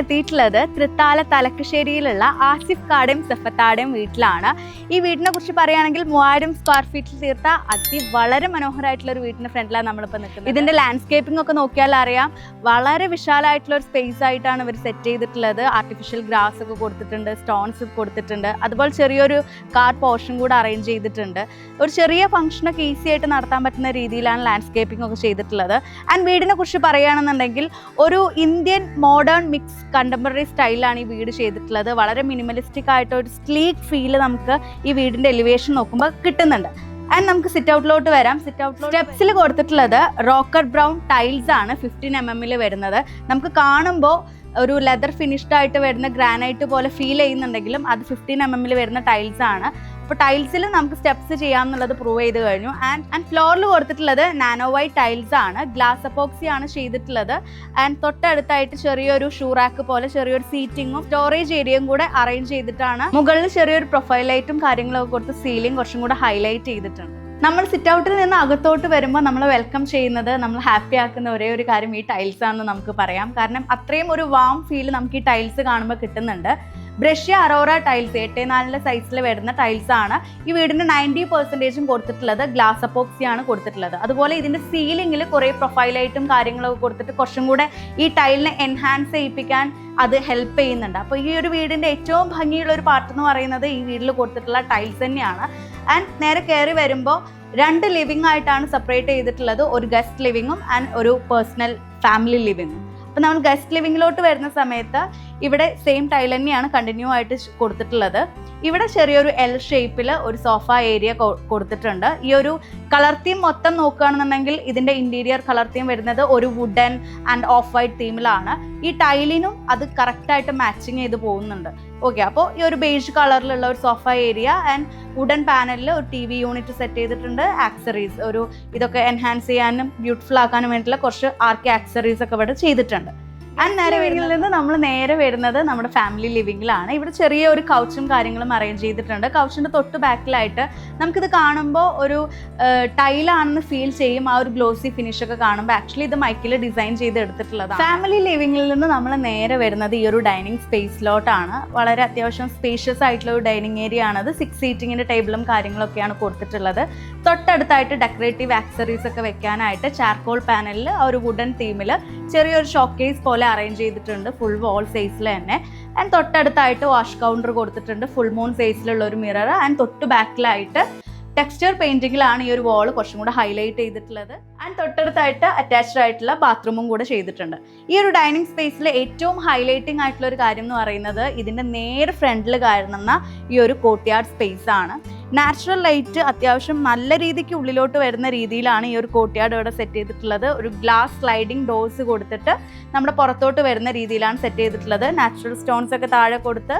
എത്തിയിട്ടുള്ളത് തൃത്താല തലക്കശ്ശേരിയിലുള്ള ആസിഫ് കാടയും സെഫത്താടയും വീട്ടിലാണ്. ഈ വീടിനെ കുറിച്ച് പറയുകയാണെങ്കിൽ മൂവായിരം സ്ക്വയർ ഫീറ്റിൽ തീർത്ത അതി വളരെ മനോഹരമായിട്ടുള്ള ഒരു വീടിന്റെ ഫ്രണ്ടിലാണ് നമ്മളിപ്പോൾ നിൽക്കുന്നത്. ഇതിന്റെ ലാൻഡ്സ്കേപ്പിംഗ് ഒക്കെ നോക്കിയാൽ അറിയാം. വളരെ വിശാലമായിട്ടുള്ള ഒരു സ്പേസ് ആയിട്ടാണ് ഇവർ സെറ്റ് ചെയ്തിട്ടുള്ളത്. ആർട്ടിഫിഷ്യൽ ഗ്രാസ് ഒക്കെ കൊടുത്തിട്ടുണ്ട് സ്റ്റോൺസ് കൊടുത്തിട്ടുണ്ട്. അതുപോലെ ചെറിയൊരു കാർ പോർഷൻ കൂടെ അറേഞ്ച് ചെയ്തിട്ടുണ്ട്. ഒരു ചെറിയ ഫംഗ്ഷനൊക്കെ ഈസി ആയിട്ട് നടത്താൻ പറ്റുന്ന രീതിയിലാണ് ലാൻഡ്സ്കേപ്പിംഗ് ഒക്കെ ചെയ്തിട്ടുള്ളത്. ആൻഡ് വീടിനെ കുറിച്ച് പറയുകയാണെന്നുണ്ടെങ്കിൽ ഒരു ഇന്ത്യൻ മോഡേൺ മിക്സ് കണ്ടംപററി സ്റ്റൈലാണ് ഈ വീട് ചെയ്തിട്ടുള്ളത്. വളരെ മിനിമലിസ്റ്റിക് ആയിട്ട് ഒരു സ്ലീക്ക് ഫീൽ നമുക്ക് ഈ വീടിന്റെ എലിവേഷൻ നോക്കുമ്പോൾ കിട്ടുന്നുണ്ട്. ആൻഡ് നമുക്ക് സിറ്റ് ഔട്ടിലോട്ട് വരാം. സിറ്റ് ഔട്ട് സ്റ്റെപ്സിൽ കൊടുത്തിട്ടുള്ളത് റോക്കർ ബ്രൗൺ ടൈൽസ് ആണ് ഫിഫ്റ്റീൻ എം എമ്മിൽ വരുന്നത്. നമുക്ക് കാണുമ്പോൾ ഒരു ലെതർ ഫിനിഷ്ഡ് ആയിട്ട് വരുന്ന ഗ്രാനൈറ്റ് പോലെ ഫീൽ ചെയ്യുന്നുണ്ടെങ്കിലും അത് ഫിഫ്റ്റീൻ എം എമ്മിൽ വരുന്ന ടൈൽസ് ആണ്. അപ്പോൾ ടൈൽസിൽ നമുക്ക് സ്റ്റെപ്സ് ചെയ്യാമെന്നുള്ളത് പ്രൂവ് ചെയ്ത് കഴിഞ്ഞു. ആൻഡ് ആൻഡ് ഫ്ലോറിൽ കൊടുത്തിട്ടുള്ളത് നാനോ വൈറ്റ് ടൈൽസ് ആണ്. ഗ്ലാസ് അപ്പോക്സി ആണ് ചെയ്തിട്ടുള്ളത്. ആൻഡ് തൊട്ടടുത്തായിട്ട് ചെറിയൊരു ഷൂറാക്ക് പോലെ ചെറിയൊരു സീറ്റിങ്ങും സ്റ്റോറേജ് ഏരിയയും കൂടെ അറേഞ്ച് ചെയ്തിട്ടാണ് മുകളിൽ ചെറിയൊരു പ്രൊഫൈൽ ലൈറ്റും കാര്യങ്ങളൊക്കെ കൊടുത്ത് സീലിംഗ് കുറച്ചും കൂടെ ഹൈലൈറ്റ് ചെയ്തിട്ടുണ്ട്. നമ്മൾ സിറ്റ് ഔട്ടിൽ നിന്ന് അകത്തോട്ട് വരുമ്പോൾ നമ്മൾ വെൽക്കം ചെയ്യുന്നത് നമ്മൾ ഹാപ്പി ആക്കുന്ന ഒരേ ഒരു കാര്യം ഈ ടൈൽസ് ആണെന്ന് നമുക്ക് പറയാം. കാരണം അത്രയും ഒരു വാം ഫീൽ നമുക്ക് ഈ ടൈൽസ് കാണുമ്പോൾ കിട്ടുന്നുണ്ട്. ബ്രഷ്യ അറോറ ടൈൽസ് എട്ട് നാലിന്റെ സൈസിൽ വരുന്ന ടൈൽസ് ആണ്. ഈ വീടിന് നയന്റി പെർസെന്റേജും കൊടുത്തിട്ടുള്ളത് ഗ്ലാസ് അപ്പോക്സി ആണ് കൊടുത്തിട്ടുള്ളത്. അതുപോലെ ഇതിന്റെ സീലിംഗിൽ കുറേ പ്രൊഫൈലായിട്ടും കാര്യങ്ങളൊക്കെ കൊടുത്തിട്ട് കുറച്ചും കൂടെ ഈ ടൈലിനെ എൻഹാൻസ് ചെയ്യിപ്പിക്കാൻ അത് ഹെൽപ്പ് ചെയ്യുന്നുണ്ട്. അപ്പോൾ ഈ ഒരു വീടിന്റെ ഏറ്റവും ഭംഗിയുള്ള ഒരു പാർട്ട് എന്ന് പറയുന്നത് ഈ വീട്ടിൽ കൊടുത്തിട്ടുള്ള ടൈൽസ് തന്നെയാണ്. ആൻഡ് നേരെ കയറി വരുമ്പോൾ രണ്ട് ലിവിംഗ് ആയിട്ടാണ് സെപ്പറേറ്റ് ചെയ്തിട്ടുള്ളത്. ഒരു ഗസ്റ്റ് ലിവിങ്ങും ആൻഡ് ഒരു പേഴ്സണൽ ഫാമിലി ലിവിങ്ങും അപ്പോൾ നമ്മൾ ഗസ്റ്റ് ലിവിങ്ങിലോട്ട് വരുന്ന സമയത്ത് ഇവിടെ സെയിം ടൈൽ തന്നെയാണ് കണ്ടിന്യൂ ആയിട്ട് കൊടുത്തിട്ടുള്ളത്. ഇവിടെ ചെറിയൊരു എൽ ഷേപ്പിൽ ഒരു സോഫ ഏരിയ കൊടുത്തിട്ടുണ്ട്. ഈ ഒരു കളർ തീം മൊത്തം നോക്കുകയാണെന്നുണ്ടെങ്കിൽ ഇതിന്റെ ഇന്റീരിയർ കളർ തീം വരുന്നത് ഒരു വുഡൻ ആൻഡ് ഓഫ് വൈറ്റ് തീമിലാണ് ഈ ടൈലിനും അത് കറക്റ്റായിട്ട് മാച്ചിങ് ചെയ്ത് പോകുന്നുണ്ട്. ഓക്കെ അപ്പോൾ ഈ ഒരു ബേജ് കളറിലുള്ള ഒരു സോഫ ഏരിയ ആൻഡ് വുഡൻ പാനലിൽ ഒരു ടി വി യൂണിറ്റ് സെറ്റ് ചെയ്തിട്ടുണ്ട്. ആക്സറീസ് ഒരു ഇതൊക്കെ എൻഹാൻസ് ചെയ്യാനും ബ്യൂട്ടിഫുൾ ആക്കാനും വേണ്ടിയിട്ടുള്ള കുറച്ച് ആർക്കി ആക്സറീസ് ഒക്കെ ഇവിടെ ചെയ്തിട്ടുണ്ട്. നേരെ നിന്ന് നമ്മൾ നേരെ വരുന്നത് നമ്മുടെ ഫാമിലി ലിവിങ്ങിലാണ് ഇവിടെ ചെറിയ ഒരു കൗച്ചും കാര്യങ്ങളും അറേഞ്ച് ചെയ്തിട്ടുണ്ട്. കൗച്ചിന്റെ തൊട്ട് ബാക്കിലായിട്ട് നമുക്കിത് കാണുമ്പോൾ ഒരു ടൈലാണെന്ന് ഫീൽ ചെയ്യും. ആ ഒരു ഗ്ലോസി ഫിനിഷ് ഒക്കെ കാണുമ്പോൾ ആക്ച്വലി ഇത് മൈക്കിൽ ഡിസൈൻ ചെയ്ത് എടുത്തിട്ടുള്ളതാണ്. ഫാമിലി ലിവിങ്ങിൽ നിന്ന് നമ്മൾ നേരെ വരുന്നത് ഈ ഒരു ഡൈനിങ് സ്പേസിലോട്ടാണ് വളരെ അത്യാവശ്യം സ്പേഷ്യസ് ആയിട്ടുള്ള ഒരു ഡൈനിങ് ഏരിയ ആണത് സിക്സ് സീറ്റിങ്ങിന്റെ ടേബിളും കാര്യങ്ങളൊക്കെയാണ് കൊടുത്തിട്ടുള്ളത്. തൊട്ടടുത്തായിട്ട് ഡെക്കറേറ്റീവ് ആക്സറീസ് ഒക്കെ വെക്കാനായിട്ട് ചാർക്കോൾ പാനലിൽ ആ ഒരു വുഡൻ തീമിൽ ചെറിയൊരു ഷോക്കേസ് പോലെ അറേഞ്ച് ചെയ്തിട്ടുണ്ട്. ഫുൾ വോൾ സൈസിൽ തന്നെ. ആൻഡ് തൊട്ടടുത്തായിട്ട് വാഷ് കൗണ്ടർ കൊടുത്തിട്ടുണ്ട്. ഫുൾ മൂൺ സൈസിലുള്ള ഒരു മിറർ ആൻഡ് തൊട്ട് ബാക്കിലായിട്ട് ടെക്സ്ചർ പെയിന്റിങ്ങിലാണ് ഈ ഒരു വാൾ കുറച്ചും കൂടെ ഹൈലൈറ്റ് ചെയ്തിട്ടുള്ളത്. ആൻഡ് തൊട്ടടുത്തായിട്ട് അറ്റാച്ച്ഡ് ആയിട്ടുള്ള ബാത്റൂമും കൂടെ ചെയ്തിട്ടുണ്ട്. ഈ ഒരു ഡൈനിങ് സ്പേസിൽ ഏറ്റവും ഹൈലൈറ്റിംഗ് ആയിട്ടുള്ള ഒരു കാര്യം എന്ന് പറയുന്നത് ഇതിന്റെ നേരെ ഫ്രണ്ടിൽ കാണുന്ന ഈ ഒരു കോട്ടിയാർഡ് സ്പേസ് ആണ്. നാച്ചുറൽ ലൈറ്റ് അത്യാവശ്യം നല്ല രീതിക്ക് ഉള്ളിലോട്ട് വരുന്ന രീതിയിലാണ് ഈ ഒരു കോട്ട്യാർഡ് ഇവിടെ സെറ്റ് ചെയ്തിട്ടുള്ളത്. ഒരു ഗ്ലാസ് സ്ലൈഡിംഗ് ഡോസ് കൊടുത്തിട്ട് നമ്മുടെ പുറത്തോട്ട് വരുന്ന രീതിയിലാണ് സെറ്റ് ചെയ്തിട്ടുള്ളത്. നാച്ചുറൽ സ്റ്റോൺസ് ഒക്കെ താഴെ കൊടുത്ത്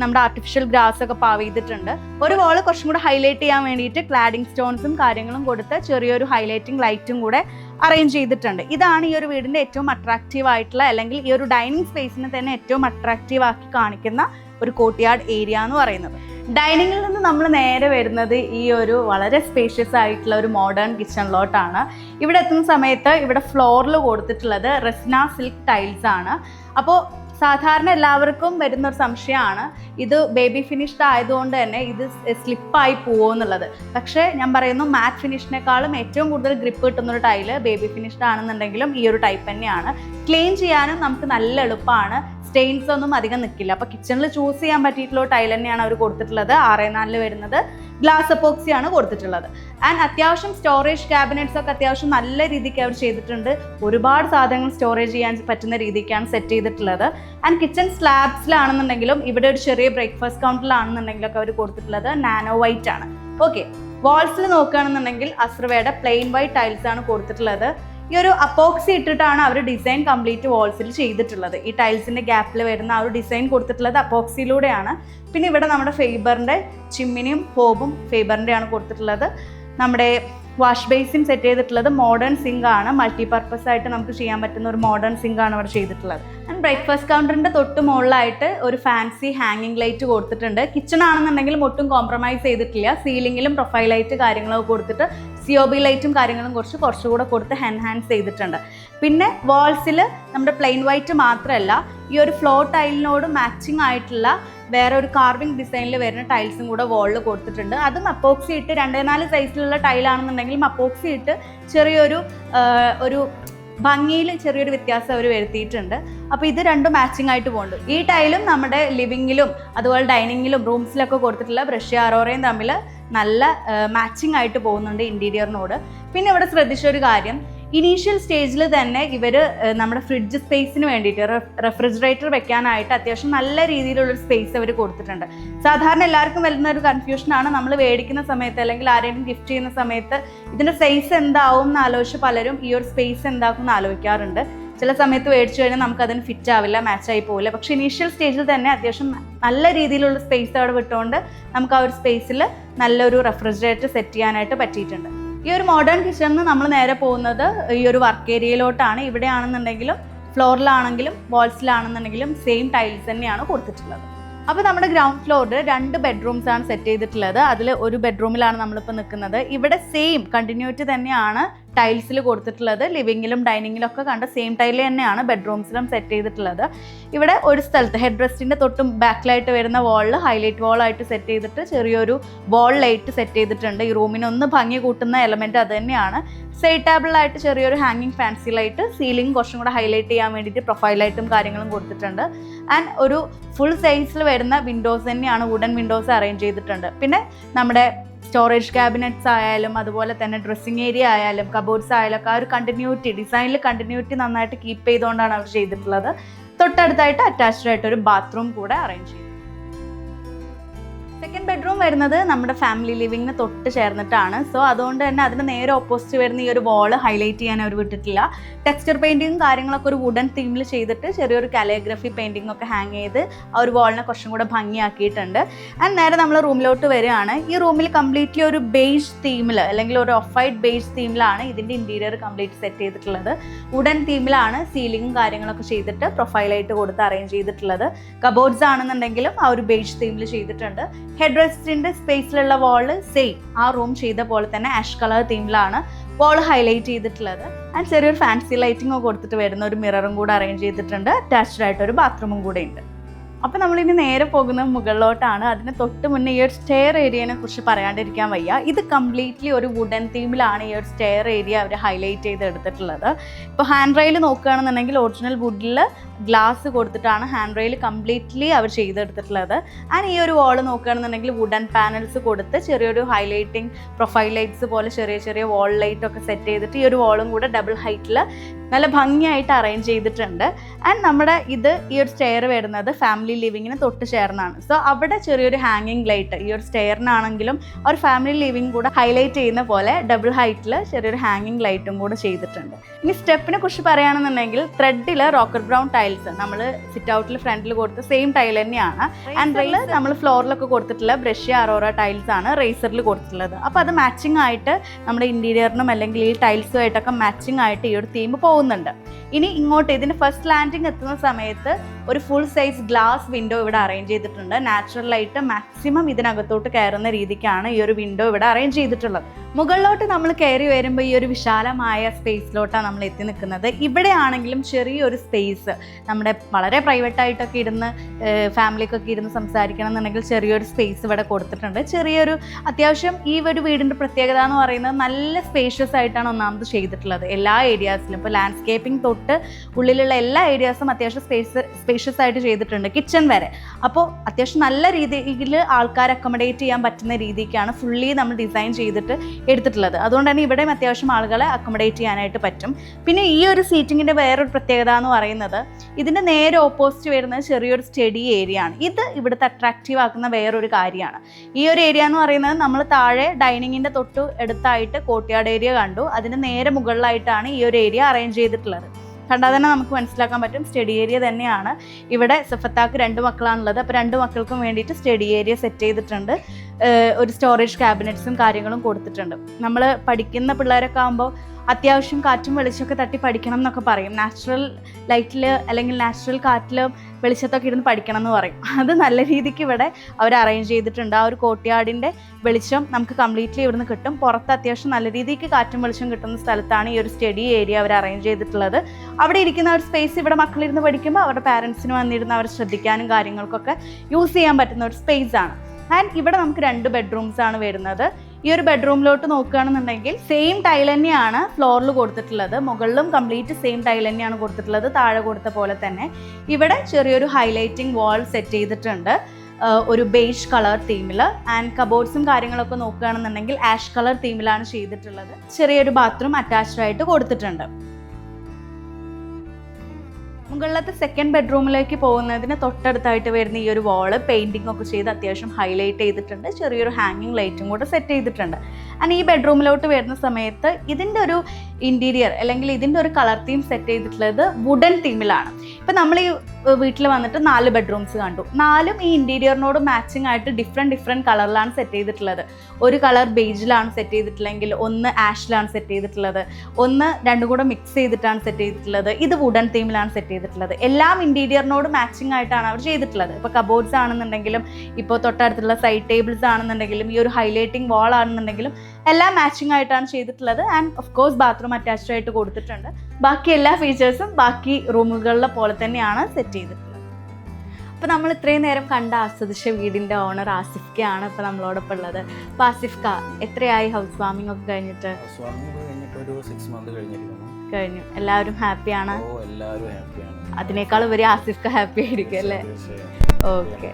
നമ്മുടെ ആർട്ടിഫിഷ്യൽ ഗ്രാസ് ഒക്കെ പാവ് ചെയ്തിട്ടുണ്ട്. ഒരു വാൾ കുറച്ചും കൂടെ ഹൈലൈറ്റ് ചെയ്യാൻ വേണ്ടിയിട്ട് ക്ലാഡിംഗ് സ്റ്റോൺസും കാര്യങ്ങളും കൊടുത്ത് ചെറിയൊരു ഹൈലൈറ്റിംഗ് ലൈറ്റും കൂടെ അറേഞ്ച് ചെയ്തിട്ടുണ്ട്. ഇതാണ് ഈ ഒരു വീടിന്റെ ഏറ്റവും അട്രാക്റ്റീവ് ആയിട്ടുള്ള അല്ലെങ്കിൽ ഈ ഒരു ഡൈനിങ് സ്പേസിനെ തന്നെ ഏറ്റവും അട്രാക്റ്റീവ് ആക്കി കാണിക്കുന്ന ഒരു കോട്ടിയാർഡ് ഏരിയ എന്ന് പറയുന്നത്. ഡൈനിങ്ങിൽ നിന്ന് നമ്മൾ നേരെ വരുന്നത് ഈ ഒരു വളരെ സ്പേഷ്യസ് ആയിട്ടുള്ള ഒരു മോഡേൺ കിച്ചണിലോട്ടാണ് ഇവിടെ എത്തുന്ന സമയത്ത് ഇവിടെ ഫ്ലോറിൽ കൊടുത്തിട്ടുള്ളത് റെസ്ന സിൽക്ക് ടൈൽസ് ആണ്. അപ്പോൾ സാധാരണ എല്ലാവർക്കും വരുന്ന ഒരു സംശയമാണ്. ഇത് ബേബി ഫിനിഷ്ഡ് ആയതുകൊണ്ട് തന്നെ ഇത് സ്ലിപ്പായി പോവോ എന്നുള്ളത്. പക്ഷേ ഞാൻ പറയുന്നു മാറ്റ് ഫിനിഷിനേക്കാളും ഏറ്റവും കൂടുതൽ ഗ്രിപ്പ് കിട്ടുന്ന ഒരു ടൈൽ ബേബി ഫിനിഷ്ഡ് ആണെന്നുണ്ടെങ്കിലും ഈ ഒരു ടൈപ്പ് തന്നെയാണ്. ക്ലീൻ ചെയ്യാനും നമുക്ക് നല്ല എളുപ്പമാണ്. സ്റ്റെയിൻസ് ഒന്നും അധികം നിൽക്കില്ല. അപ്പോൾ കിച്ചണിൽ ചൂസ് ചെയ്യാൻ പറ്റിയിട്ടുള്ള ടൈൽ തന്നെയാണ് അവർ കൊടുത്തിട്ടുള്ളത്. ആറേ നാലിൽ വരുന്നത്. ഗ്ലാസ് അപ്പോക്സി ആണ് കൊടുത്തിട്ടുള്ളത്. ആൻഡ് അത്യാവശ്യം സ്റ്റോറേജ് ക്യാബിനറ്റ്സ് ഒക്കെ അത്യാവശ്യം നല്ല രീതിക്ക് അവർ ചെയ്തിട്ടുണ്ട്. ഒരുപാട് സാധനങ്ങൾ സ്റ്റോറേജ് ചെയ്യാൻ പറ്റുന്ന രീതിക്കാണ് സെറ്റ് ചെയ്തിട്ടുള്ളത്. ആൻഡ് കിച്ചൺ സ്ലാബ്സിലാണെന്നുണ്ടെങ്കിലും ഇവിടെ ഒരു ചെറിയ ബ്രേക്ക്ഫാസ്റ്റ് കൗണ്ടറിലാണെന്നുണ്ടെങ്കിലും ഒക്കെ അവർ കൊടുത്തിട്ടുള്ളത് നാനോ വൈറ്റ് ആണ്. ഓക്കെ വാൾസിൽ നോക്കുകയാണെന്നുണ്ടെങ്കിൽ അസ്രവയുടെ പ്ലെയിൻ വൈറ്റ് ടൈൽസ് ആണ് കൊടുത്തിട്ടുള്ളത്. ഈ ഒരു അപ്പോക്സി ഇട്ടിട്ടാണ് അവർ ഡിസൈൻ കംപ്ലീറ്റ് വാൾസിൽ ചെയ്തിട്ടുള്ളത്. ഈ ടൈൽസിന്റെ ഗ്യാപ്പിൽ വരുന്ന ആ ഒരു ഡിസൈൻ കൊടുത്തിട്ടുള്ളത് അപ്പോക്സിയിലൂടെയാണ് പിന്നെ ഇവിടെ നമ്മുടെ ഫേബറിന്റെ ചിമ്മിനിയും ഹോബും ഫേബറിന്റെയാണ് കൊടുത്തിട്ടുള്ളത്. നമ്മുടെ വാഷ് ബേസിൻ സെറ്റ് ചെയ്തിട്ടുള്ളത് മോഡേൺ സിങ്ക് ആണ്. മൾട്ടി പർപ്പസ് ആയിട്ട് നമുക്ക് ചെയ്യാൻ പറ്റുന്ന ഒരു മോഡേൺ സിങ്ക് ആണ് അവിടെ ചെയ്തിട്ടുള്ളത്. ആൻഡ് ബ്രേക്ക്ഫാസ്റ്റ് കൗണ്ടറിന്റെ തൊട്ട് മുകളിലായിട്ട് ഒരു ഫാൻസി ഹാങ്ങിങ് ലൈറ്റ് കൊടുത്തിട്ടുണ്ട്. കിച്ചൺ ആണെന്നുണ്ടെങ്കിലും ഒട്ടും കോംപ്രമൈസ് ചെയ്തിട്ടില്ല. സീലിംഗിലും പ്രൊഫൈൽ ലൈറ്റ് കാര്യങ്ങളൊക്കെ കൊടുത്തിട്ട് സി ഒ ബി ലൈറ്റും കാര്യങ്ങളും കുറച്ച് കുറച്ചുകൂടെ കൊടുത്ത് എൻഹാൻസ് ചെയ്തിട്ടുണ്ട്. പിന്നെ വാൾസിൽ നമ്മുടെ പ്ലെയിൻ വൈറ്റ് മാത്രമല്ല ഈ ഒരു ഫ്ലോ ടൈലിനോട് മാച്ചിങ് ആയിട്ടുള്ള വേറെ ഒരു കാർവിംഗ് ഡിസൈനിൽ വരുന്ന ടൈൽസും കൂടെ വാളിൽ കൊടുത്തിട്ടുണ്ട്. അതും അപ്പോക്സി ഇട്ട് രണ്ടേ നാല് സൈസിലുള്ള ടൈലാണെന്നുണ്ടെങ്കിലും അപ്പോക്സി ഇട്ട് ചെറിയൊരു ഒരു ഭംഗിയിൽ ചെറിയൊരു വ്യത്യാസം അവർ വരുത്തിയിട്ടുണ്ട്. അപ്പോൾ ഇത് രണ്ടും മാച്ചിങ് ആയിട്ട് പോകുന്നുണ്ട് ഈ ടൈലും നമ്മുടെ ലിവിങ്ങിലും അതുപോലെ ഡൈനിങ്ങിലും റൂംസിലൊക്കെ കൊടുത്തിട്ടുള്ള ബ്രഷ് അറോറയും തമ്മിൽ നല്ല മാച്ചിങ് ആയിട്ട് പോകുന്നുണ്ട് ഇന്റീരിയറിനോട് പിന്നെ ഇവിടെ ശ്രദ്ധിച്ച ഒരു കാര്യം ഇനീഷ്യൽ സ്റ്റേജിൽ തന്നെ ഇവർ നമ്മുടെ ഫ്രിഡ്ജ് സ്പേസിന് വേണ്ടിയിട്ട് റെഫ്രിജറേറ്റർ വെക്കാനായിട്ട് അത്യാവശ്യം നല്ല രീതിയിലുള്ള സ്പേസ് അവർ കൊടുത്തിട്ടുണ്ട്. സാധാരണ എല്ലാവർക്കും വരുന്ന ഒരു കൺഫ്യൂഷനാണ് നമ്മൾ മേടിക്കുന്ന സമയത്ത് അല്ലെങ്കിൽ ആരെങ്കിലും ഗിഫ്റ്റ് ചെയ്യുന്ന സമയത്ത് ഇതിന്റെ സൈസ് എന്താവും എന്ന് ആലോചിച്ച് പലരും ഈ ഒരു സ്പേസ് എന്താക്കും എന്ന് ആലോചിക്കാറുണ്ട്. ചില സമയത്ത് മേടിച്ചു കഴിഞ്ഞാൽ നമുക്ക് അതിന് ഫിറ്റ് ആവില്ല മാച്ച് ആയി പോവില്ല. പക്ഷേ ഇനീഷ്യൽ സ്റ്റേജിൽ തന്നെ അത്യാവശ്യം നല്ല രീതിയിലുള്ള സ്പേസ് അവിടെ വിട്ടുകൊണ്ട് നമുക്ക് ആ ഒരു സ്പേസിൽ നല്ലൊരു റെഫ്രിജറേറ്റർ സെറ്റ് ചെയ്യാനായിട്ട് പറ്റിയിട്ടുണ്ട്. ഈ ഒരു മോഡേൺ കിച്ചണിൽ നമ്മൾ നേരെ പോകുന്നത് ഈ ഒരു വർക്ക് ഏരിയയിലോട്ടാണ് ഇവിടെ ആണെന്നുണ്ടെങ്കിലും ഫ്ലോറിലാണെങ്കിലും വാൾസിലാണെന്നുണ്ടെങ്കിലും സെയിം ടൈൽസ് തന്നെയാണ് കൊടുത്തിട്ടുള്ളത്. അപ്പോൾ നമ്മുടെ ഗ്രൗണ്ട് ഫ്ലോറിൽ രണ്ട് ബെഡ്റൂംസ് ആണ് സെറ്റ് ചെയ്തിട്ടുള്ളത്. അതിൽ ഒരു ബെഡ്റൂമിലാണ് നമ്മളിപ്പോൾ നിൽക്കുന്നത് ഇവിടെ സെയിം കണ്ടിന്യൂറ്റി തന്നെയാണ് ടൈൽസിൽ കൊടുത്തിട്ടുള്ളത് ലിവിങ്ങിലും ഡൈനിങ്ങിലും ഒക്കെ കണ്ട സെയിം ടൈൽ തന്നെയാണ് ബെഡ്റൂംസിലും സെറ്റ് ചെയ്തിട്ടുള്ളത്. ഇവിടെ ഒരു സ്ഥലത്ത് ഹെഡ് റെസ്റ്റിന്റെ തൊട്ടും ബാക്കിലായിട്ട് വരുന്ന വാളിൽ ഹൈലൈറ്റ് വാളായിട്ട് സെറ്റ് ചെയ്തിട്ട് ചെറിയൊരു വാൾ ലൈറ്റ് സെറ്റ് ചെയ്തിട്ടുണ്ട്. ഈ റൂമിനൊന്ന് ഭംഗി കൂട്ടുന്ന എലമെന്റ് അത് തന്നെയാണ്. സൈഡ് ടേബിളായിട്ട് ചെറിയൊരു ഹാങ്ങിങ് ഫാൻസി ലൈറ്റ് സീലിംഗ് കുറച്ചും കൂടെ ഹൈലൈറ്റ് ചെയ്യാൻ വേണ്ടിയിട്ട് പ്രൊഫൈലായിട്ടും കാര്യങ്ങളും കൊടുത്തിട്ടുണ്ട്. ആൻഡ് ഒരു ഫുൾ സൈസിൽ വരുന്ന വിൻഡോസ് തന്നെയാണ് വുഡൻ വിൻഡോസ് അറേഞ്ച് ചെയ്തിട്ടുണ്ട്. പിന്നെ നമ്മുടെ സ്റ്റോറേജ് ക്യാബിനറ്റ്സ് ആയാലും അതുപോലെ തന്നെ ഡ്രസ്സിങ് ഏരിയ ആയാലും കബോർഡ്സ് ആയാലും ഒക്കെ ആ ഒരു കണ്ടിന്യൂറ്റി ഡിസൈനിൽ കണ്ടിന്യൂറ്റി നന്നായിട്ട് കീപ്പ് ചെയ്തുകൊണ്ടാണ് അവർ ചെയ്തിട്ടുള്ളത്. തൊട്ടടുത്തായിട്ട് അറ്റാച്ച്ഡ് ആയിട്ട് ഒരു ബാത്റൂം കൂടെ അറേഞ്ച് ചെയ്തു. സെക്കൻഡ് ബെഡ്റൂം വരുന്നത് നമ്മുടെ ഫാമിലി ലിവിങ്ങിന് തൊട്ട് ചേർന്നിട്ടാണ്. സോ അതുകൊണ്ട് തന്നെ അതിന് നേരെ ഓപ്പോസിറ്റ് വരുന്ന ഈ ഒരു വാൾ ഹൈലൈറ്റ് ചെയ്യാൻ അവർ വിട്ടിട്ടില്ല. ടെക്സ്ചർ പെയിന്റിങ്ങും കാര്യങ്ങളൊക്കെ ഒരു വുഡൻ തീമിൽ ചെയ്തിട്ട് ചെറിയൊരു കലയോഗ്രഫി പെയിന്റിംഗ് ഒക്കെ ഹാങ് ചെയ്ത് ആ ഒരു വാളിനെ കുറച്ചും കൂടെ ഭംഗിയാക്കിയിട്ടുണ്ട്. ആൻഡ് നേരെ നമ്മൾ റൂമിലോട്ട് വരികയാണ്. ഈ റൂമിൽ കംപ്ലീറ്റ്ലി ഒരു ബേജ് തീമിൽ അല്ലെങ്കിൽ ഒരു ഓഫ് വൈറ്റ് ബേജ് തീമിലാണ് ഇതിന്റെ ഇന്റീരിയർ കംപ്ലീറ്റ് സെറ്റ് ചെയ്തിട്ടുള്ളത്. വുഡൻ തീമിലാണ് സീലിങ്ങും കാര്യങ്ങളൊക്കെ ചെയ്തിട്ട് പ്രൊഫൈലായിട്ട് കൊടുത്ത് അറേഞ്ച് ചെയ്തിട്ടുള്ളത്. കബോർഡ്സ് ആണെന്നുണ്ടെങ്കിലും ആ ഒരു ബേജ് തീമിൽ ചെയ്തിട്ടുണ്ട്. ഹെഡ് റെസ്റ്റിന്റെ സ്പേസിലുള്ള വാൾ സെയിം ആ റൂം ചെയ്ത പോലെ തന്നെ ആഷ് കളർ തീമിലാണ് വാൾ ഹൈലൈറ്റ് ചെയ്തിട്ടുള്ളത്. ആൻഡ് ചെറിയൊരു ഫാൻസി ലൈറ്റിംഗ് ഒക്കെ കൊടുത്തിട്ട് വരുന്ന ഒരു മിററും കൂടെ അറേഞ്ച് ചെയ്തിട്ടുണ്ട്. അറ്റാച്ച്ഡ് ആയിട്ട് ഒരു ബാത്റൂമും കൂടെ ഉണ്ട്. അപ്പോൾ നമ്മളിനി നേരെ പോകുന്നത് മുകളിലോട്ടാണ്. അതിന് തൊട്ട് മുന്നേ ഈ ഒരു സ്റ്റെയർ ഏരിയനെ കുറിച്ച് പറയാണ്ടിരിക്കാൻ വയ്യ. ഇത് കംപ്ലീറ്റ്ലി ഒരു വുഡൻ തീമിലാണ് ഈ ഒരു സ്റ്റെയർ ഏരിയ അവർ ഹൈലൈറ്റ് ചെയ്ത് എടുത്തിട്ടുള്ളത് ഇപ്പോൾ ഹാൻഡ് റെയിൽ നോക്കുകയാണെന്നുണ്ടെങ്കിൽ ഒറിജിനൽ വുഡിൽ ഗ്ലാസ് കൊടുത്തിട്ടാണ് ഹാൻഡ് റെയിൽ കംപ്ലീറ്റ്ലി അവർ ചെയ്തെടുത്തിട്ടുള്ളത്. ആൻഡ് ഈ ഒരു വാൾ നോക്കുകയാണെന്നുണ്ടെങ്കിൽ വുഡൻ പാനൽസ് കൊടുത്ത് ചെറിയൊരു ഹൈലൈറ്റിംഗ് പ്രൊഫൈൽ ലൈറ്റ്സ് പോലെ ചെറിയ ചെറിയ വാൾ ലൈറ്റ് ഒക്കെ സെറ്റ് ചെയ്തിട്ട് ഈ ഒരു വാളും കൂടെ ഡബിൾ ഹൈറ്റിൽ നല്ല ഭംഗിയായിട്ട് അറേഞ്ച് ചെയ്തിട്ടുണ്ട്. ആൻഡ് നമ്മുടെ ഇത് ഈ ഒരു സ്റ്റെയർ വരുന്നത് ഫാമിലി ലിവിങ്ങിന് തൊട്ട് ചേർന്നാണ്. സോ അവിടെ ചെറിയൊരു ഹാങ്ങിങ് ലൈറ്റ് ഈ ഒരു സ്റ്റെയറിനാണെങ്കിലും ഒരു ഫാമിലി ലിവിങ് കൂടെ ഹൈലൈറ്റ് ചെയ്യുന്ന പോലെ ഡബിൾ ഹൈറ്റിൽ ചെറിയൊരു ഹാങ്ങിങ് ലൈറ്റും കൂടെ ചെയ്തിട്ടുണ്ട്. ഇനി സ്റ്റെപ്പിനെ കുറിച്ച് പറയുകയാണെന്നുണ്ടെങ്കിൽ ത്രെഡിൽ റോക്കർ ബ്രൗൺ ടൈൽസ് നമ്മൾ സിറ്റ് ഔട്ടിൽ ഫ്രണ്ടിൽ കൊടുത്ത സെയിം ടൈൽ തന്നെയാണ്. ആൻഡ് നമ്മൾ ഫ്ലോറിലൊക്കെ കൊടുത്തിട്ടുള്ള ബ്രഷ് അറോറ ടൈൽസ് ആണ് റേസറിൽ കൊടുത്തിട്ടുള്ളത്. അപ്പോൾ അത് മാച്ചിങ് ആയിട്ട് നമ്മുടെ ഇന്റീരിയറിനും അല്ലെങ്കിൽ ഈ ടൈൽസുമായിട്ടൊക്കെ മാച്ചിങ് ആയിട്ട് ഈ ഒരു തീം പോകുന്നുണ്ട്. ഇനി ഇങ്ങോട്ട് ഇതിന് ഫസ്റ്റ് ലാൻഡിങ് എത്തുന്ന സമയത്ത് ഒരു ഫുൾ സൈസ് ഗ്ലാസ് വിൻഡോ ഇവിടെ അറേഞ്ച് ചെയ്തിട്ടുണ്ട്. നാച്ചുറൽ ലൈറ്റ് മാക്സിമം ഇതിനകത്തോട്ട് കയറുന്ന രീതിക്കാണ് ഈ ഒരു വിൻഡോ ഇവിടെ അറേഞ്ച് ചെയ്തിട്ടുള്ളത്. മുകളിലോട്ട് നമ്മൾ കയറി വരുമ്പോൾ ഈ ഒരു വിശാലമായ സ്പേസിലോട്ടാണ് നമ്മൾ എത്തി നിൽക്കുന്നത്. ഇവിടെ ആണെങ്കിലും ചെറിയൊരു സ്പേസ് നമ്മുടെ വളരെ പ്രൈവറ്റ് ആയിട്ടൊക്കെ ഇരുന്ന് ഫാമിലിക്കൊക്കെ ഇരുന്ന് സംസാരിക്കണം എന്നുണ്ടെങ്കിൽ ചെറിയൊരു സ്പേസ് ഇവിടെ കൊടുത്തിട്ടുണ്ട്. ചെറിയൊരു അത്യാവശ്യം ഈ ഒരു വീടിന്റെ പ്രത്യേകത എന്ന് പറയുന്നത് നല്ല സ്പേഷ്യസ് ആയിട്ടാണ് ഒന്നാമത് ചെയ്തിട്ടുള്ളത്. എല്ലാ ഏരിയാസിലും ഇപ്പോൾ ലാൻഡ്സ്കേപ്പിംഗ് തൊട്ട് ഉള്ളിലുള്ള എല്ലാ ഏരിയാസും അത്യാവശ്യം സ്പേസ് സ്പേഷ്യസ് ആയിട്ട് ചെയ്തിട്ടുണ്ട് കിച്ചൺ വരെ. അപ്പോൾ അത്യാവശ്യം നല്ല രീതിയിൽ ആൾക്കാർ അക്കോമഡേറ്റ് ചെയ്യാൻ പറ്റുന്ന രീതിക്കാണ് ഫുള്ളി നമ്മൾ ഡിസൈൻ ചെയ്തിട്ട് എടുത്തിട്ടുള്ളത്. അതുകൊണ്ട് തന്നെ ഇവിടെയും അത്യാവശ്യം ആളുകളെ അക്കോമഡേറ്റ് ചെയ്യാനായിട്ട് പറ്റും. പിന്നെ ഈ ഒരു സീറ്റിങ്ങിന്റെ വേറൊരു പ്രത്യേകത എന്ന് പറയുന്നത് ഇതിന്റെ നേരെ ഓപ്പോസിറ്റ് വരുന്നത് ചെറിയൊരു സ്റ്റഡി ഏരിയ ആണ്. ഇത് ഇവിടുത്തെ അട്രാക്റ്റീവ് ആക്കുന്ന വേറൊരു കാര്യമാണ്. ഈ ഒരു ഏരിയ എന്ന് പറയുന്നത് നമ്മൾ താഴെ ഡൈനിങ്ങിന്റെ തൊട്ട് എടുത്തായിട്ട് കോട്ടിയാട് ഏരിയ കണ്ടു. അതിന് നേരെ മുകളിലായിട്ടാണ് ഈ ഒരു ഏരിയ അറേഞ്ച് ചെയ്തിട്ടുള്ളത്. കണ്ടാൽ തന്നെ നമുക്ക് മനസ്സിലാക്കാൻ പറ്റും. സ്റ്റഡി ഏരിയ തന്നെയാണ്. ഇവിടെ സഫത്താക്ക് രണ്ട് മക്കളാണുള്ളത്. അപ്പോൾ രണ്ട് മക്കൾക്കും വേണ്ടിയിട്ട് സ്റ്റഡി ഏരിയ സെറ്റ് ചെയ്തിട്ടുണ്ട്. ഒരു സ്റ്റോറേജ് ക്യാബിനറ്റ്സും കാര്യങ്ങളും കൊടുത്തിട്ടുണ്ട്. നമ്മൾ പഠിക്കുന്ന പിള്ളേരൊക്കെ ആകുമ്പോൾ അത്യാവശ്യം കാറ്റും വെളിച്ചമൊക്കെ തട്ടി പഠിക്കണം എന്നൊക്കെ പറയും. നാച്ചുറൽ ലൈറ്റിൽ അല്ലെങ്കിൽ നാച്ചുറൽ കാറ്റിൽ വെളിച്ചത്തൊക്കെ ഇരുന്ന് പഠിക്കണം എന്ന് പറയും. അത് നല്ല രീതിക്ക് ഇവിടെ അവർ അറേഞ്ച് ചെയ്തിട്ടുണ്ട്. ആ ഒരു കോട്ടിയാടിന്റെ വെളിച്ചം നമുക്ക് കംപ്ലീറ്റ്ലി ഇവിടുന്ന് കിട്ടും. പുറത്ത് അത്യാവശ്യം നല്ല രീതിക്ക് കാറ്റും വെളിച്ചം കിട്ടുന്ന സ്ഥലത്താണ് ഈ ഒരു സ്റ്റഡി ഏരിയ അവർ അറേഞ്ച് ചെയ്തിട്ടുള്ളത്. അവിടെ ഇരിക്കുന്ന ഒരു സ്പേസ് ഇവിടെ മക്കളിരുന്ന് പഠിക്കുമ്പോൾ അവരുടെ പാരൻസിന് വന്നിരുന്ന് അവർ ശ്രദ്ധിക്കാനും കാര്യങ്ങൾക്കൊക്കെ യൂസ് ചെയ്യാൻ പറ്റുന്ന ഒരു സ്പേസ് ആണ്. ആൻഡ് ഇവിടെ നമുക്ക് രണ്ട് ബെഡ്റൂംസ് ആണ് വരുന്നത്. ഈ ഒരു ബെഡ്റൂമിലോട്ട് നോക്കുകയാണെന്നുണ്ടെങ്കിൽ സെയിം ടൈൽ തന്നെയാണ് ഫ്ലോറിൽ കൊടുത്തിട്ടുള്ളത്. മുകളിലും കംപ്ലീറ്റ് സെയിം ടൈൽ തന്നെയാണ് കൊടുത്തിട്ടുള്ളത്. താഴെ കൊടുത്ത പോലെ തന്നെ. ഇവിടെ ചെറിയൊരു ഹൈലൈറ്റിംഗ് വാൾ സെറ്റ് ചെയ്തിട്ടുണ്ട്. ഒരു ബേഷ് കളർ തീമിൽ ആൻഡ് കബോർഡ്സും കാര്യങ്ങളൊക്കെ നോക്കുകയാണെന്നുണ്ടെങ്കിൽ ആഷ് കളർ തീമിലാണ് ചെയ്തിട്ടുള്ളത്. ചെറിയൊരു ബാത്റൂം അറ്റാച്ച്ഡ് ആയിട്ട് കൊടുത്തിട്ടുണ്ട്. മുകളിലത്തെ സെക്കൻഡ് ബെഡ്റൂമിലേക്ക് പോകുന്നതിന് തൊട്ടടുത്തായിട്ട് വരുന്ന ഈ ഒരു വാൾ പെയിന്റിംഗ് ഒക്കെ ചെയ്ത് അത്യാവശ്യം ഹൈലൈറ്റ് ചെയ്തിട്ടുണ്ട്. ചെറിയൊരു ഹാങ്ങിങ് ലൈറ്റും കൂടെ സെറ്റ് ചെയ്തിട്ടുണ്ട്. ആൻഡ് ഈ ബെഡ്റൂമിലോട്ട് വരുന്ന സമയത്ത് ഇതിന്റെ ഒരു ഇന്റീരിയർ അല്ലെങ്കിൽ ഇതിന്റെ ഒരു കളർ തീം സെറ്റ് ചെയ്തിട്ടുള്ളത് വുഡൻ തീമിലാണ് ഇപ്പം നമ്മൾ ഈ വീട്ടിൽ വന്നിട്ട് നാല് ബെഡ്റൂംസ് കണ്ടു. നാലും ഈ ഇന്റീരിയറിനോട് മാച്ചിങ് ആയിട്ട് ഡിഫറെന്റ് ഡിഫറെന്റ് കളറിലാണ് സെറ്റ് ചെയ്തിട്ടുള്ളത്. ഒരു കളർ ബേജിലാണ് സെറ്റ് ചെയ്തിട്ടില്ലെങ്കിൽ ഒന്ന് ആഷിലാണ് സെറ്റ് ചെയ്തിട്ടുള്ളത്. ഒന്ന് രണ്ടും കൂടെ മിക്സ് ചെയ്തിട്ടാണ് സെറ്റ് ചെയ്തിട്ടുള്ളത്. ഇത് വുഡൻ തീമിലാണ് സെറ്റ് ചെയ്തിട്ടുള്ളത്. എല്ലാം ഇന്റീരിയറിനോട് മാച്ചിങ് ആയിട്ടാണ് അവർ ചെയ്തിട്ടുള്ളത്. ഇപ്പോൾ കബോർഡ്സ് ആണെന്നുണ്ടെങ്കിലും ഇപ്പോൾ തൊട്ടടുത്തുള്ള സൈഡ് ടേബിൾസ് ആണെന്നുണ്ടെങ്കിലും ഈ ഒരു ഹൈലൈറ്റിംഗ് വാൾ ആണെന്നുണ്ടെങ്കിലും എല്ലാം മാച്ചിങ് ആയിട്ടാണ് ചെയ്തിട്ടുള്ളത്. And of course bathroom attached ആയിട്ട് കൊടുത്തിട്ടുണ്ട്. ബാക്കി എല്ലാ ഫീച്ചേഴ്സും ബാക്കി റൂമുകളിലെ പോലെ തന്നെയാണ് സെറ്റ് ചെയ്തിട്ടുള്ളത്. അപ്പോൾ നമ്മൾ ഇത്രയും നേരം കണ്ട ആസ്വദിച്ച വീടിന്റെ ഓണർ ആസിഫ്ക്കയാണ് ഇപ്പോൾ നമ്മളോടൊപ്പം ഉള്ളത്. അപ്പോൾ ആസിഫ്ക എത്രയായി ഹൗസ് വാമിംഗ് ഒക്കെ കഴിഞ്ഞിട്ട്? ഹൗസ് വാമിംഗ് കഴിഞ്ഞിട്ട് ഒരു സിക്സ് മന്ത് കഴിഞ്ഞിരിക്കുന്നു. കഴിഞ്ഞു. എല്ലാവരും ഹാപ്പിയാണ്? അതിനേക്കാൾ ഉപരി ആസിഫ്ക ഹാപ്പി ആയിരിക്കും അല്ലേ ഓക്കെ.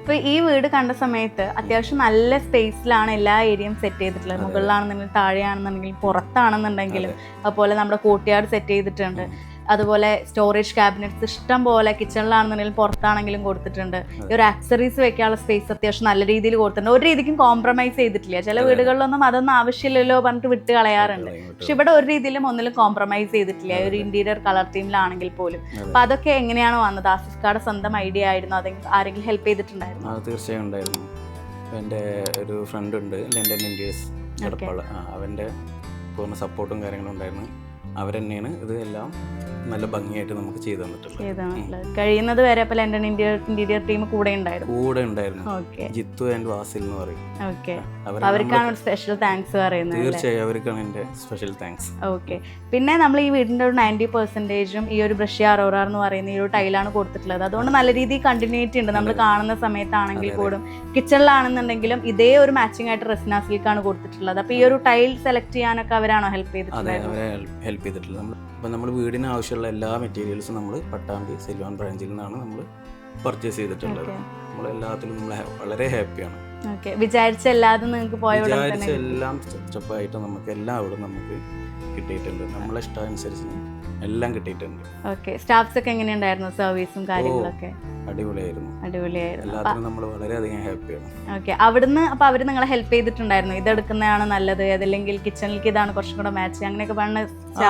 അപ്പോൾ ഈ വീട് കണ്ട സമയത്ത് അത്യാവശ്യം നല്ല സ്പേസിലാണ് എല്ലാ ഏരിയയും സെറ്റ് ചെയ്തിട്ടുള്ളത്. മുകളിലാണെന്നുണ്ടെങ്കിൽ താഴെയാണെന്നുണ്ടെങ്കിൽ പുറത്താണെന്നുണ്ടെങ്കിലും അതുപോലെ നമ്മുടെ കോട്ടിയാട് സെറ്റ് ചെയ്തിട്ടുണ്ട്. അതുപോലെ സ്റ്റോറേജ് ക്യാബിനറ്റ്സ് ഇഷ്ടം പോലെ കിച്ചണിലാണെന്നുണ്ടെങ്കിലും പുറത്താണെങ്കിലും കൊടുത്തിട്ടുണ്ട്. ഈ ഒരു ആക്സറീസ് വെക്കാനുള്ള സ്പേസ് അത്യാവശ്യം നല്ല രീതിയിൽ കൊടുത്തിട്ടുണ്ട്. ഒരു രീതിക്കും കോംപ്രമൈസ് ചെയ്തിട്ടില്ല. ചില. വീടുകളിലൊന്നും അതൊന്നും ആവശ്യമില്ലല്ലോ പറഞ്ഞിട്ട് വിട്ട് കളയാറുണ്ട്. പക്ഷെ ഇവിടെ ഒരു രീതിയിലും ഒന്നിലും കോംപ്രമൈസ് ചെയ്തിട്ടില്ല. ഒരു ഇന്റീരിയർ കളർ ടീമിലാണെങ്കിൽ പോലും. അപ്പൊ അതൊക്കെ എങ്ങനെയാണ് വന്നത്? ആസിഫ്ക്കാടെ സ്വന്തം ഐഡിയ ആയിരുന്നു. അതെങ്കിൽ ആരെങ്കിലും ഹെൽപ്പ് ചെയ്തിട്ടുണ്ടായിരുന്നു? തീർച്ചയായും ഉണ്ടായിരുന്നു. എന്റെ ഒരു ഫ്രണ്ട് ഉണ്ട് ലണ്ടൻ ഇന്ത്യസ് അവന്റെ പൂർണ സപ്പോർട്ടും കാര്യങ്ങളും ഉണ്ടായിരുന്നു. അവരെന്നെയാണ് ഇത് എല്ലാം നല്ല ഭംഗിയായിട്ട് നമുക്ക് ചെയ്തു തന്നിട്ടുള്ളത്. ചെയ്തിട്ടുള്ളത് കഴിയുന്നത് വരെ അപ്പൊ ലണ്ടൻ ഇന്റീരിയർ ഇന്റീരിയർ ടീം കൂടെ ഉണ്ടായിരുന്നു. കൂടെ ഉണ്ടായിരുന്നു. ജിത്തു ആൻഡ് വാസിൽ എന്ന് പറയും. അവർക്കാണ് സ്പെഷ്യൽ താങ്ക്സ് പറയുന്നത് തീർച്ചയായും അവർക്കാണ് എന്റെ സ്പെഷ്യൽ താങ്ക്സ് ഓക്കെ പിന്നെ നമ്മൾ ഈ വീടിന്റെ ഒരു നയന്റി പെർസെന്റേജും ഈ ഒരു ബ്രഷ് അറോറ എന്ന് പറയുന്ന ഈ ഒരു ടൈലാണ് കൊടുത്തിട്ടുള്ളത്. അതുകൊണ്ട് നല്ല രീതിയിൽ കണ്ടിന്യൂറ്റി ഉണ്ട്. നമ്മൾ കാണുന്ന സമയത്താണെങ്കിൽ കൂടും കിച്ചണിലാണെന്നുണ്ടെങ്കിലും ഇതേ ഒരു മാച്ചിങ് ആയിട്ട് റെസ്ന സിൽക്കാണ് കൊടുത്തിട്ടുള്ളത്. അപ്പൊ ഈ ഒരു ടൈൽ സെലക്ട് ചെയ്യാനൊക്കെ അവരാണോ ഹെൽപ്പ് അതെ ഹെൽപ്പ് ചെയ്തിട്ടുള്ളത്. നമ്മൾ ഇപ്പം നമ്മൾ വീടിന് ആവശ്യമുള്ള എല്ലാ മെറ്റീരിയൽസും നമ്മൾ പട്ടാമ്പി സെൽവാൻ ബ്രാഞ്ചിൽ നിന്നാണ് നമ്മൾ പർച്ചേസ് ചെയ്തിട്ടുള്ളത്. നമ്മളെല്ലാത്തിലും നമ്മൾ വളരെ ഹാപ്പിയാണ് വിചാരിച്ച എല്ലാതും നിങ്ങൾക്ക് പോയ വിചാരിച്ച എല്ലാം സ്റ്റെപ്പായിട്ട് നമുക്ക് എല്ലാം അവിടെ നമുക്ക് കിട്ടിയിട്ടുണ്ട്. നമ്മളെ ഇഷ്ടം അനുസരിച്ച് എല്ലാം കിട്ടിയിട്ടുണ്ട്. ഓക്കെ. സ്റ്റാഫ്സ് ഒക്കെ എങ്ങനെയുണ്ടായിരുന്നു? സർവീസും കാര്യങ്ങളൊക്കെ? അടിപൊളിയായിരുന്നു. അടിപൊളിയായിരുന്നു. എല്ലാത്തിനും നമ്മൾ വളരെയധികം ഹാപ്പിയാണ്. ഓക്കെ. അവിടുന്ന് അപ്പൊ അവർ നിങ്ങളെ ഹെൽപ്പ് ചെയ്തിട്ടുണ്ടായിരുന്നു? ഇത് എടുക്കുന്നതാണ് നല്ലത് അതല്ലെങ്കിൽ കിച്ചണിലേക്ക് ഇതാണ് കുറച്ചും കൂടെ മാച്ച് അങ്ങനെയൊക്കെ പറഞ്ഞ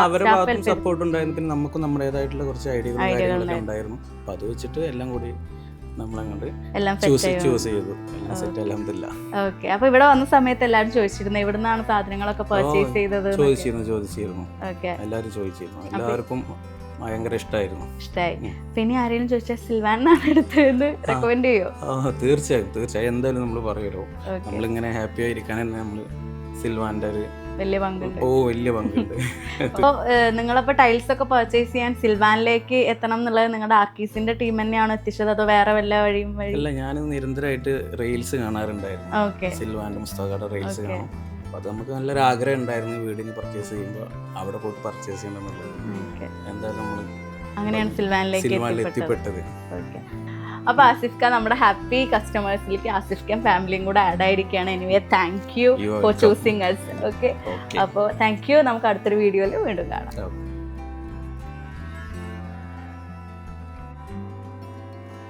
അവരുടെ സപ്പോർട്ട് ഉണ്ടായിരുന്നു. പിന്നെ നമുക്കും നമ്മുടേതായിട്ടുള്ള കുറച്ച് ഐഡിയകളും കാര്യങ്ങളൊക്കെ ഉണ്ടായിരുന്നു. അപ്പൊ അത് വെച്ചിട്ട് എല്ലാം കൂടി ഓക്കെ അപ്പൊ ഇവിടെ വന്ന സമയത്ത് എല്ലാവരും ചോദിച്ചിരുന്നു എവിടുന്നാണ് സാധനങ്ങളൊക്കെ പർച്ചേസ് ചെയ്തത് ചോദിച്ചിരുന്നു ചോദിച്ചിരുന്നു. എല്ലാരും എല്ലാവരും ചോദിച്ചിരുന്നു. എല്ലാവർക്കും ഭയങ്കര ഇഷ്ടമായിരുന്നു ഇഷ്ടായി. പിന്നെ ആരെങ്കിലും ചോദിച്ചാൽ സിൽവാൻ എന്നാണ് എടുത്തതെന്ന് റെക്കമെൻഡ് ചെയ്യോ? ആ തീർച്ചയായും തീർച്ചയായും. എന്തായാലും നമ്മൾ പറയുമല്ലോ നമ്മളിങ്ങനെ ഹാപ്പി ആയിരിക്കാൻ തന്നെ നമ്മൾ സിൽവാന്റെ ഒരു വലിയ പങ്കുണ്ട്. ഓ വലിയ പങ്കുണ്ട്. അപ്പോൾ നിങ്ങളപ്പോൾ ടൈൽസ് ഒക്കെ പർച്ചേസ് ചെയ്യാൻ സിൽവാനിലേക്ക് എത്തണം എന്നുള്ളത് നിങ്ങളുടെ ആർക്കീസിന്റെ ടീം തന്നെയാണോ എത്തിച്ചത്? അതോ വേറെ വല്ല വഴിയും വഴി? അല്ല ഞാൻ നിരന്തരമായിട്ട് റീൽസ് കാണാറുണ്ടായിരുന്നു. ഓക്കെ. സിൽവാന്റെ മുസ്തകയുടെ റീൽസ്. കാണും. അപ്പൊ അത് നമുക്ക് നല്ലൊരു ആഗ്രഹം ഉണ്ടായിരുന്നു വീടിന് പർച്ചേസ് ചെയ്യുമ്പോൾ അവിടെ പോയിട്ട് പർച്ചേസ് ചെയ്യണം എന്നുള്ളത്. ഓക്കെ. എന്തായാലും നമ്മൾ അങ്ങനെയാണ് സിൽവാനിലേക്ക് എത്തിപ്പെട്ടത്. ഓക്കെ. അപ്പൊ ആസിഫ് ഖാൻ നമ്മുടെ ഹാപ്പി കസ്റ്റമേഴ്സിലേക്ക് ആസിഫ് ഖാൻ ഫാമിലിയും കൂടെ ആഡ് ആയിരിക്കുകയാണ്. Anyway thank you for. Choosing us okay അപ്പോൾ താങ്ക് യു നമുക്ക് അടുത്തൊരു വീഡിയോയിൽ വീണ്ടും കാണാം.